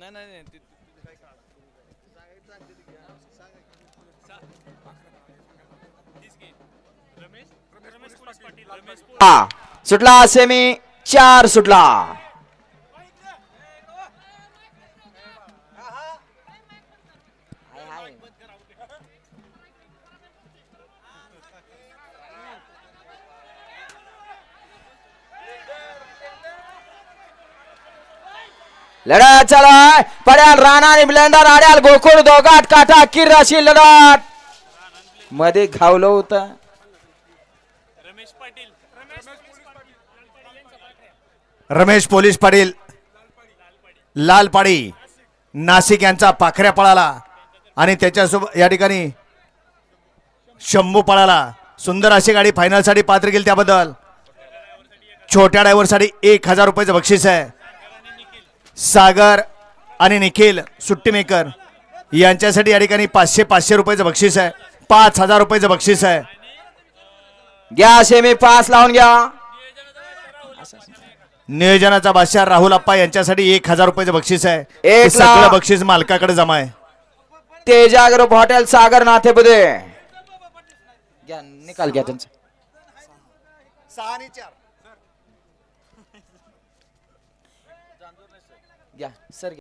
नाही नाही नाही ते- ते- ते काय. हा सुटला सेमी चार सुटला लढत चालू आहे. पड्याल राणा आणि ब्लेंडर आड्याल गोकुळ दोघात काटा किर अशी लढत. मध्ये घावलं होतं. रमेश पोलीस पाटील. लालपाडी. नाशिक यांचा पाखऱ्या पळाला आणि त्याच्यासोबत या ठिकाणी शंभू पळाला. सुंदर अशी गाडी फायनलसाठी पात्र गेली त्याबद्दल. छोट्या ड्रायव्हरसाठी एक हजार रुपयाचं बक्षीस आहे. सागर आणि निखिल सुट्टी मेकर यांच्यासाठी या ठिकाणी पाचशे पाचशे रुपयाचं बक्षीस आहे. पाच हजार रुपयाचं बक्षीस आहे. घ्या सेमी पास लावून घ्या. नियोजनाचा बादशाह राहुल अप्पा यांच्यासाठी एक हजार रुपयाचं बक्षीस आहे. एक सगळं. बक्षीस मालकाकडे जमा आहे. तेजा ग्रुप हॉटेल सागर नाथेपुते घ्या निकाल घ्या त्यांचा. सहा आणि चार. घ्या सर